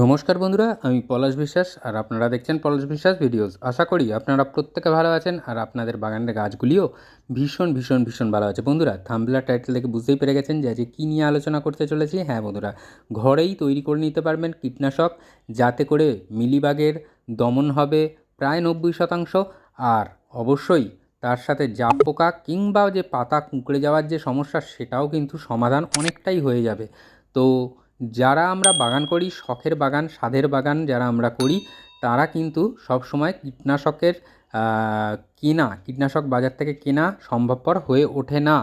নমস্কার বন্ধুরা, আমি পলাশ বিশ্বাস আর আপনারা দেখছেন পলাশ বিশ্বাস ভিডিওস। আশা করি আপনারা প্রত্যেকে ভালো আছেন আর আপনাদের বাগানের গাছগুলিও ভীষণ ভীষণ ভীষণ ভালো আছে। বন্ধুরা থাম্বলার টাইটেল থেকে বুঝতেই পেরে গেছেন যে আজকে কী নিয়ে আলোচনা করতে চলেছি। হ্যাঁ বন্ধুরা, ঘরেই তৈরি করে নিতে পারবেন কীটনাশক, যাতে করে মিলিবাগের দমন হবে প্রায় নব্বই শতাংশ আর অবশ্যই তার সাথে জাপ পোকা কিংবা যে পাতা কুঁকড়ে যাওয়ার যে সমস্যা, সেটাও কিন্তু সমাধান অনেকটাই হয়ে যাবে। তো যারা আমরা বাগান করি, শখের বাগান স্বাদের বাগান যারা আমরা করি, তারা কিন্তু সবসময় কীটনাশকের কেনা, কীটনাশক বাজার থেকে কেনা সম্ভবপর হয়ে ওঠে না।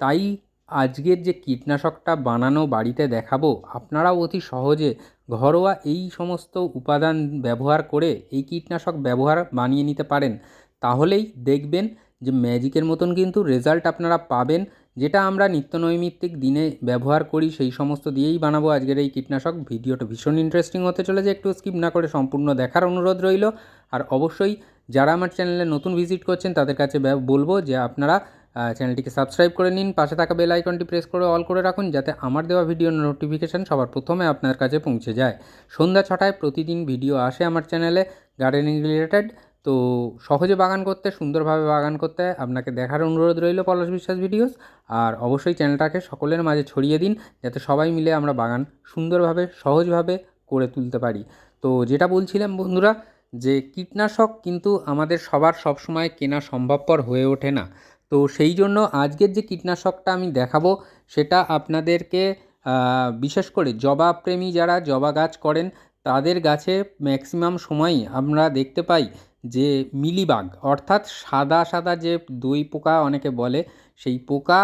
তাই আজকের যে কীটনাশকটা বানানো বাড়িতে দেখাবো, আপনারাও অতি সহজে ঘরোয়া এই সমস্ত উপাদান ব্যবহার করে এই কীটনাশক ব্যবহার বানিয়ে নিতে পারেন। তাহলেই দেখবেন যে ম্যাজিকের মতন কিন্তু রেজাল্ট আপনারা পাবেন যেটা আমরা নিত্যনৈমিত্তিক দিনে ব্যবহার করি, সেই সমস্ত দিয়েই বানাবো আজকের এই কীটনাশক। ভিডিওটা ভীষণ ইন্টারেস্টিং হতে চলেছে, একটু স্কিপ না করে সম্পূর্ণ দেখার অনুরোধ রইল। আর অবশ্যই যারা আমার চ্যানেলে নতুন ভিজিট করছেন, তাদের কাছে বলব যে আপনারা চ্যানেলটিকে সাবস্ক্রাইব করে নিন, পাশে থাকা বেল আইকনটি প্রেস করে অল করে রাখুন, যাতে আমার দেওয়া ভিডিওর নোটিফিকেশান সবার প্রথমে আপনার কাছে পৌঁছে যায়। সন্ধ্যা ছটায় প্রতিদিন ভিডিও আসে আমার চ্যানেলে গার্ডেনিং রিলেটেড তো সহজে বাগান করতে, সুন্দরভাবে বাগান করতে আপনাকে দেখার অনুরোধ রইল পলাশ বিশ্বাস ভিডিওস। আর অবশ্যই চ্যানেলটাকে সকলের মাঝে ছড়িয়ে দিন যাতে সবাই মিলে আমরা বাগান সুন্দরভাবে, সহজভাবে করে তুলতে পারি। তো যেটা বলছিলাম বন্ধুরা যে কীটনাশক কিন্তু আমাদের সবার সবসময় কেনা সম্ভবপর হয়ে ওঠে না। তো সেই জন্য আজকের যে কীটনাশকটা আমি দেখাবো সেটা আপনাদেরকে বিশেষ করে জবা প্রেমী যারা জবা গাছ করেন, তাদের গাছে ম্যাক্সিমাম সময়ই আমরা দেখতে পাই যে মিলিবাগ, অর্থাৎ সাদা সাদা যে দই পোকা অনেকে বলে, সেই পোকা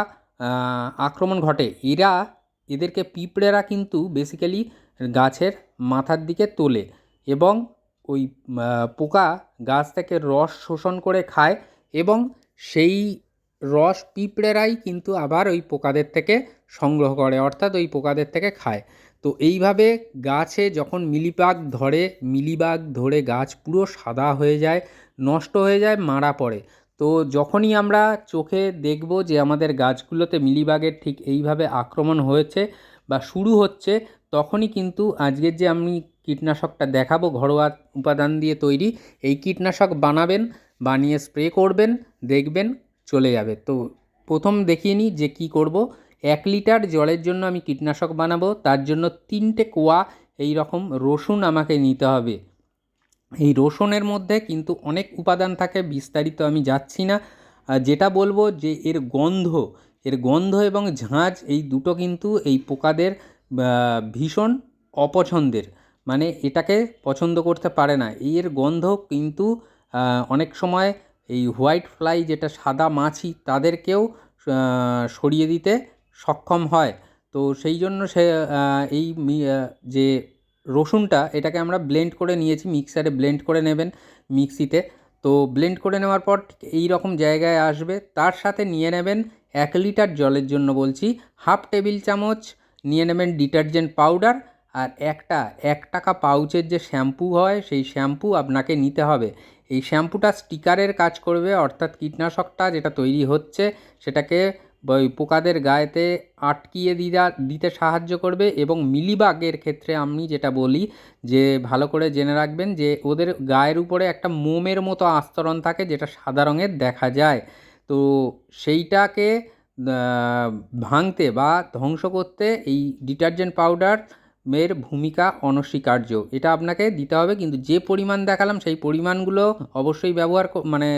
আক্রমণ ঘটে। এরা, এদেরকে পিঁপড়েরা কিন্তু বেসিক্যালি গাছের মাথার দিকে তোলে এবং ওই পোকা গাছ থেকে রস শোষণ করে খায় এবং সেই রস পিঁপড়েরাই কিন্তু আবার ওই পোকাদের থেকে সংগ্রহ করে, অর্থাৎ ওই পোকাদের থেকে খায়। তো এইভাবে গাছে যখন মিলিবাগ ধরে মিলিবাগ ধরে গাছ পুরো সাদা হয়ে যায়, নষ্ট হয়ে যায়, মারা পড়ে। তো যখনই আমরা চোখে দেখব যে আমাদের গাছগুলোতে মিলিবাগের ঠিক এইভাবে আক্রমণ হয়েছে বা শুরু হচ্ছে, তখনই কিন্তু আজকের যে আমি কীটনাশকটা দেখাবো, ঘরোয়া উপাদান দিয়ে তৈরি, এই কীটনাশক বানাবেন, বানিয়ে স্প্রে করবেন, দেখবেন, চলে যাবে। তো প্রথম দেখিয়ে নিই যে কি করব। এক লিটার জলের জন্য আমি কীটনাশক বানাবো, তার জন্য তিনটে কোয়া এই রকম রসুন আমাকে নিতে হবে। এই রসুনের মধ্যে কিন্তু অনেক উপাদান থাকে, বিস্তারিত আমি যাচ্ছি না। যেটা বলব যে এর গন্ধ এর গন্ধ এবং ঝাঁঝ এই দুটো কিন্তু এই পোকাদের ভীষণ অপছন্দের। মানে এটাকে পছন্দ করতে পারে না। এর গন্ধ কিন্তু অনেক সময় এই হোয়াইট ফ্লাই যেটা সাদা মাছি, তাদেরকেও সরিয়ে দিতে সক্ষম হয়। তো সেই জন্য সে এই যে রসুনটা, এটাকে আমরা ব্লেন্ড করে নিয়েছি মিক্সারে ব্লেন্ড করে নেবেন মিক্সিতে। তো ব্লেন্ড করে নেওয়ার পর এই রকম জায়গায় আসবে। তার সাথে নিয়ে নেবেন এক লিটার জলের জন্য বলছি, হাফ টেবিল চামচ নিয়ে নেবেন ডিটারজেন্ট পাউডার আর একটা, এক টাকা পাউচের যে শ্যাম্পু হয়, সেই শ্যাম্পু আপনাকে নিতে হবে। এই শ্যাম্পুটা স্টিকারের কাজ করবে, অর্থাৎ কীটনাশকটা যেটা তৈরি হচ্ছে, সেটাকে ওই পোকাদের গায়েতে আটকিয়ে দিদা, দিতে সাহায্য করবে এবং মিলিবাগের ক্ষেত্রে আমি যেটা বলি যে ভালো করে জেনে রাখবেন যে ওদের গায়ের উপরে একটা মোমের মতো আস্তরণ থাকে যেটা সাদা রঙের দেখা যায়। তো সেইটাকে ভাঙতে বা ধ্বংস করতে এই ডিটারজেন্ট পাউডার এর ভূমিকা অনস্বীকার্য। এটা আপনাকে দিতে হবে, কিন্তু যে পরিমাণ দেখালাম সেই পরিমাণগুলো অবশ্যই ব্যবহার মানে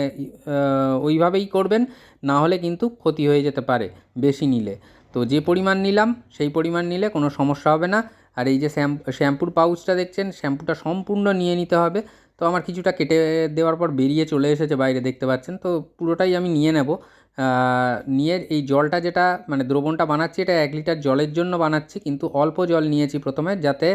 ওইভাবেই করবেন, না হলে কিন্তু ক্ষতি হয়ে যেতে পারে বেশি নিলে। তো যে পরিমাণ নিলাম, সেই পরিমাণ নিলে কোনো সমস্যা হবে না। আর এই যে শ্যাম্পু শ্যাম্পুর পাউচটা দেখছেন, শ্যাম্পুটা সম্পূর্ণ নিয়ে নিতে হবে। তো আমার কিছুটা কেটে দেওয়ার পর বেরিয়ে চলে এসেছে বাইরে, দেখতে পাচ্ছেন? তো পুরোটাই আমি নিয়ে নেব। নিয়ে এই জলটা যেটা মানে দ্রবণটা বানাচ্ছি, এটা এক লিটার জলের জন্য বানাচ্ছি, কিন্তু অল্প জল নিয়েছি প্রথমে, যাতে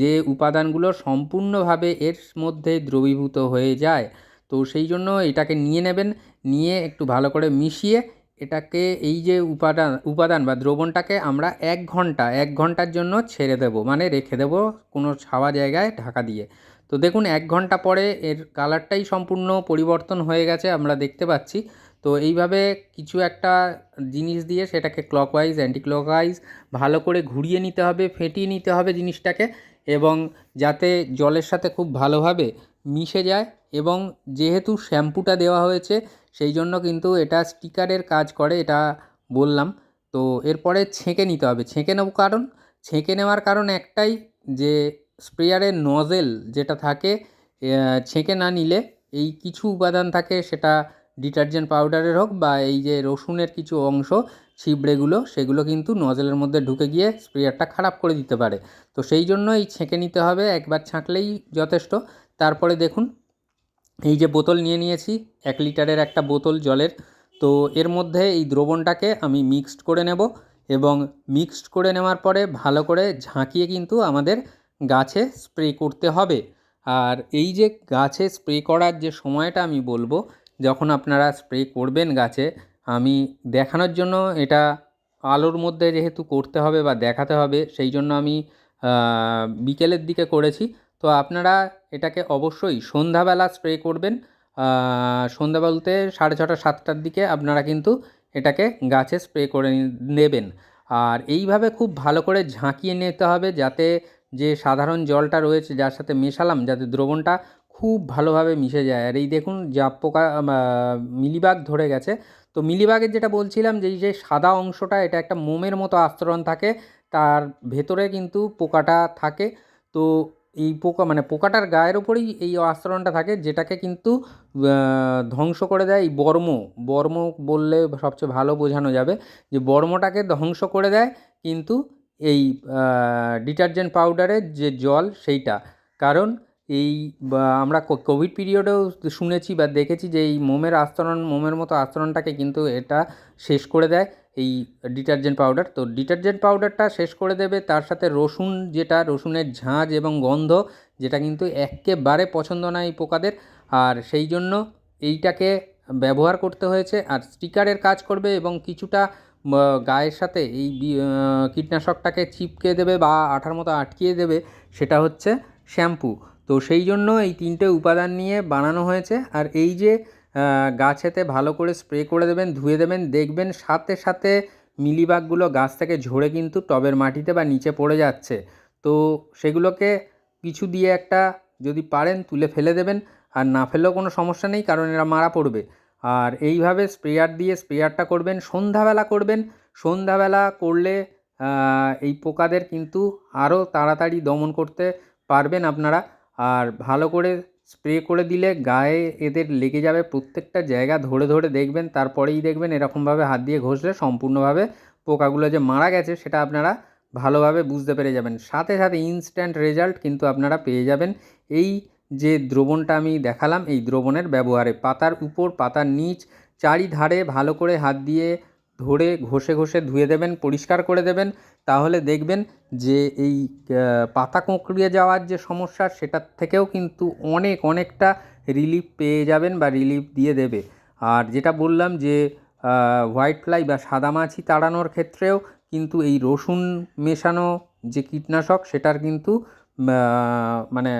যে উপাদানগুলো সম্পূর্ণভাবে এর মধ্যে দ্রবীভূত হয়ে যায়। তো সেই জন্য এটাকে নিয়ে নেবেন, নিয়ে একটু ভালো করে মিশিয়ে এটাকে এই যে উপাদান উপাদান বা দ্রবণটাকে আমরা এক ঘণ্টা, এক ঘণ্টার জন্য ছেড়ে দেবো মানে রেখে দেবো কোনো ছাওয়া জায়গায় ঢাকা দিয়ে। তো দেখুন, এক ঘণ্টা পরে এর কালারটাই সম্পূর্ণ পরিবর্তন হয়ে গেছে, আমরা দেখতে পাচ্ছি। তো এইভাবে কিছু একটা জিনিস দিয়ে সেটাকে ক্লকওয়াইজ অ্যান্টি ক্লকওয়াইজ ভালো করে ঘুরিয়ে নিতে হবে, ফেটিয়ে নিতে হবে জিনিসটাকে এবং যাতে জলের সাথে খুব ভালোভাবে মিশে যায় এবং যেহেতু শ্যাম্পুটা দেওয়া হয়েছে সেই জন্য কিন্তু এটা স্টিকারের কাজ করে, এটা বললাম। তো এরপরে ছেঁকে নিতে হবে। ছেঁকে নেব কারণ, ছেঁকে নেওয়ার কারণ একটাই যে স্প্রেয়ারের নজেল যেটা থাকে ছেঁকে না নিলে এই কিছু উপাদান থাকে সেটা ডিটারজেন্ট পাউডারের হোক বা এই যে রসুনের কিছু অংশ, ছিবড়েগুলো, সেগুলো কিন্তু নজলের মধ্যে ঢুকে গিয়ে স্প্রেয়ারটা খারাপ করে দিতে পারে। তো সেই জন্য এই ছেঁকে নিতে হবে, একবার ছাঁকলেই যথেষ্ট। তারপরে দেখুন, এই যে বোতল নিয়ে নিয়েছি, এক লিটারের একটা বোতল জলের। তো এর মধ্যে এই দ্রবণটাকে আমি মিক্সড করে নেব এবং মিক্সড করে নেওয়ার পরে ভালো করে ঝাঁকিয়ে কিন্তু আমাদের গাছে স্প্রে করতে হবে। আর এই যে গাছে স্প্রে করার যে সময়টা আমি বলব যখন আপনারা স্প্রে করবেন গাছে, আমি দেখানোর জন্য এটা আলোর মধ্যে যেহেতু করতে হবে বা দেখাতে হবে, সেই জন্য আমি বিকেলের দিকে করেছি। তো আপনারা এটাকে অবশ্যই সন্ধ্যাবেলা স্প্রে করবেন। সন্ধ্যা বলতে সাড়ে ছটা, সাতটার দিকে আপনারা কিন্তু এটাকে গাছে স্প্রে করে নেবেন। আর এইভাবে খুব ভালো করে ঝাঁকিয়ে নিতে হবে যাতে যে সাধারণ জলটা রয়েছে, যার সাথে মেশালাম, যাতে দ্রবণটা খুব ভালোভাবে মিশে যায়। আর এই দেখুন জাপ পোকা মিলিবাগ ধরে গেছে। তো মিলিবাগের যেটা বলছিলাম যে, এই যে সাদা অংশটা, এটা একটা মোমের মতো আস্তরণ থাকে। তার ভেতরে কিন্তু পোকাটা থাকে। তো এই পোকা মানে পোকাটার গায়ের ওপরেই এই আস্তরণটা থাকে, যেটাকে কিন্তু ধ্বংস করে দেয় এই বর্ম। বর্ম বললে সবচেয়ে ভালো বোঝানো যাবে যে, বর্মটাকে ধ্বংস করে দেয় কিন্তু এই ডিটারজেন্ট পাউডারের যে জল, সেইটা। কারণ এই আমরা কোভিড পিরিয়ডেও শুনেছি বা দেখেছি যে এই মোমের আস্তরণ, মোমের মতো আস্তরণটাকে কিন্তু এটা শেষ করে দেয় এই ডিটারজেন্ট পাউডার। তো ডিটারজেন্ট পাউডারটা শেষ করে দেবে তার সাথে রসুন যেটা, রসুনের ঝাঁজ এবং গন্ধ যেটা কিন্তু এক্কেবারে পছন্দ না এই পোকাদের। আর সেই জন্য এইটাকে ব্যবহার করতে হয়েছে আর স্টিকারের কাজ করবে এবং কিছুটা গায়ের সাথে এই কীটনাশকটাকে চিপকে দেবে বা আঠার মতো আটকিয়ে দেবে সেটা হচ্ছে শ্যাম্পু। তো সেই জন্য এই তিনটে উপাদান নিয়ে বানানো হয়েছে। আর এই যে গাছেতে ভালো করে স্প্রে করে দেবেন, ধুয়ে দেবেন, দেখবেন সাথে সাথে মিলিবাগগুলো গাছ থেকে ঝরে কিন্তু টবের মাটিতে বা নিচে পড়ে যাচ্ছে। তো সেগুলোকে কিছু দিয়ে একটা যদি পারেন তুলে ফেলে দেবেন, আর না ফেললেও কোনো সমস্যা নেই, কারণ এরা মারা পড়বে। আর এইভাবে স্প্রেয়ার দিয়ে স্প্রেয়ারটা করবেন, সন্ধ্যাবেলা করবেন। সন্ধ্যাবেলা করলে এই পোকাদের কিন্তু আরও তাড়াতাড়ি দমন করতে পারবেন আপনারা। আর ভালো করে স্প্রে করে দিলে গায়ে এদের লেগে যাবে প্রত্যেকটা জায়গা ধরে ধরে দেখবেন, তারপরেই দেখবেন এরকমভাবে হাত দিয়ে ঘষলে সম্পূর্ণভাবে পোকাগুলো যে মারা গেছে সেটা আপনারা ভালোভাবে বুঝতে পেরে যাবেন। সাথে সাথে ইনস্ট্যান্ট রেজাল্ট কিন্তু আপনারা পেয়ে যাবেন। এই যে দ্রবণটা আমি দেখালাম, এই দ্রবণের ব্যবহারে পাতার উপর, পাতার নিচ, চারিধারে ভালো করে হাত দিয়ে ধরে ঘষে ঘষে ধুয়ে দেবেন, পরিষ্কার করে দেবেন, তাহলে দেখবেন যে এই পাতা কুঁকড়িয়ে যাওয়ার যে সমস্যা সেটার থেকেও কিন্তু অনেক অনেকটা রিলিফ পেয়ে যাবেন বা রিলিফ দিয়ে দেবে। আর যেটা বললাম যে হোয়াইট ফ্লাই বা সাদা মাছি তাড়ানোর ক্ষেত্রেও কিন্তু এই রসুন মেশানো যে কীটনাশক সেটার কিন্তু মানে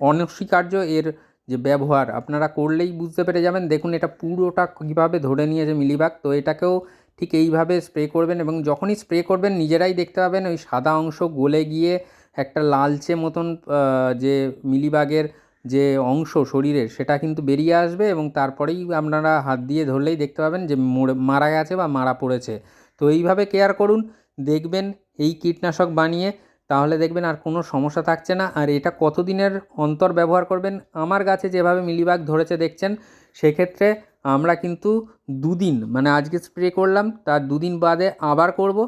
অনস্বীকার্য এর যে ব্যবহার, আপনারা করলেই বুঝতে পেরে যাবেন। দেখুন, এটা পুরোটা কীভাবে ধরে নিয়েছে মিলিবাগ। তো এটাকেও ঠিক এইভাবে স্প্রে করবেন এবং যখনই স্প্রে করবেন, নিজেরাই দেখতে পাবেন ওই সাদা অংশ গলে গিয়ে একটা লালচে মতন যে মিলিবাগের যে অংশ শরীরের, সেটা কিন্তু বেরিয়ে আসবে এবং তারপরেই আপনারা হাত দিয়ে ধরলেই দেখতে পাবেন যে মরে, মারা গেছে বা মারা পড়েছে। তো এইভাবে কেয়ার করুন, দেখবেন এই কীটনাশক বানিয়ে তাহলে দেখবেন আর কোনো সমস্যা থাকছে না। আর এটা কতদিনের অন্তর ব্যবহার করবেন? আমার গাছে যেভাবে মিলিবাগ ধরেছে দেখছেন, সেক্ষেত্রে আমরা কিন্তু দুদিন মানে আজকে স্প্রে করলাম, তার দুদিন বাদে আবার করব,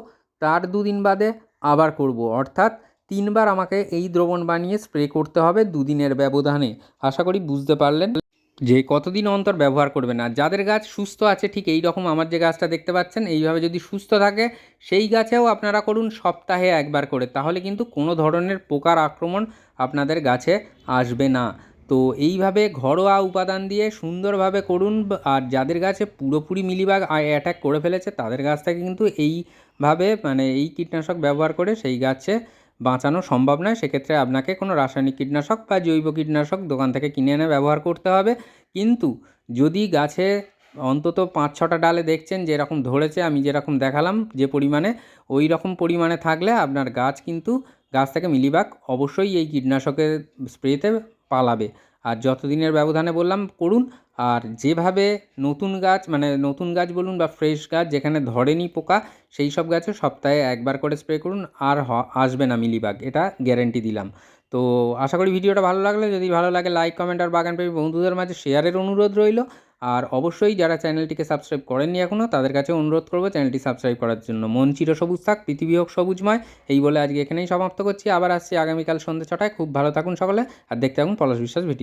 তার দুদিন বাদে আবার করব। অর্থাৎ তিনবার আমাকে এই দ্রবণ বানিয়ে স্প্রে করতে হবে দুদিনের ব্যবধানে। আশা করি বুঝতে পারলেন। যে কতদিন অন্তর ব্যবহার করবেন আর যাদের গাছ সুস্থ আছে ঠিক এই রকম আমার যে গাছটা দেখতে পাচ্ছেন, এইভাবে যদি সুস্থ থাকে, সেই গাছেও আপনারা করুন সপ্তাহে একবার করে। তাহলে কিন্তু কোনো ধরনের পোকার আক্রমণ আপনাদের গাছে আসবে না। তো এইভাবে ঘরোয়া উপাদান দিয়ে সুন্দরভাবে করুন আর যাদের গাছে পুরোপুরি মিলিবাগ অ্যাটাক করে ফেলেছে, তাদের গাছ থেকে কিন্তু এইভাবে মানে এই কীটনাশক ব্যবহার করে সেই গাছে বাঁচানো সম্ভব নয়। সেক্ষেত্রে আপনাকে কোনো রাসায়নিক কীটনাশক বা জৈব কীটনাশক দোকান থেকে কিনে এনে ব্যবহার করতে হবে। কিন্তু যদি গাছে অন্তত পাঁচ ছটা ডালে দেখছেন যেরকম ধরেছে, আমি যেরকম দেখালাম যে পরিমাণে, ওই রকম পরিমাণে থাকলে আপনার গাছ কিন্তু গাছ থেকে মিলিবাগ অবশ্যই এই কীটনাশকের স্প্রেতে পালাবে। আর যত দিনের ব্যবধানে বললাম, করুন। আর যেভাবে নতুন গাছ মানে নতুন গাছ বলুন বা ফ্রেশ গাছ যেখানে ধরেনি পোকা, সেই সব গাছে সপ্তাহে একবার করে স্প্রে করুন। আর আসবে না মিলিবাগ, এটা গ্যারেন্টি দিলাম। তো আশা করি ভিডিওটা ভালো লাগলে। যদি ভালো লাগে লাইক কমেন্ট আর বাগানপ্রেমী বন্ধুদের মাঝে শেয়ারের অনুরোধ রইল। আর অবশ্যই যারা চ্যানেলটিকে সাবস্ক্রাইব করেননি এখনও তাদের কাছে অনুরোধ করব চ্যানেলটি সাবস্ক্রাইব করার জন্য। মন চির সবুজ থাক, পৃথিবী হোক সবুজময়। এই বলে আজকে এখানেই সমাপ্ত করছি। আবার আসছি আগামীকাল সন্ধ্যে ছটায়। খুব ভালো থাকুন সকলে, আর দেখতে থাকুন পলাশ বিশ্বাস ভিডিও।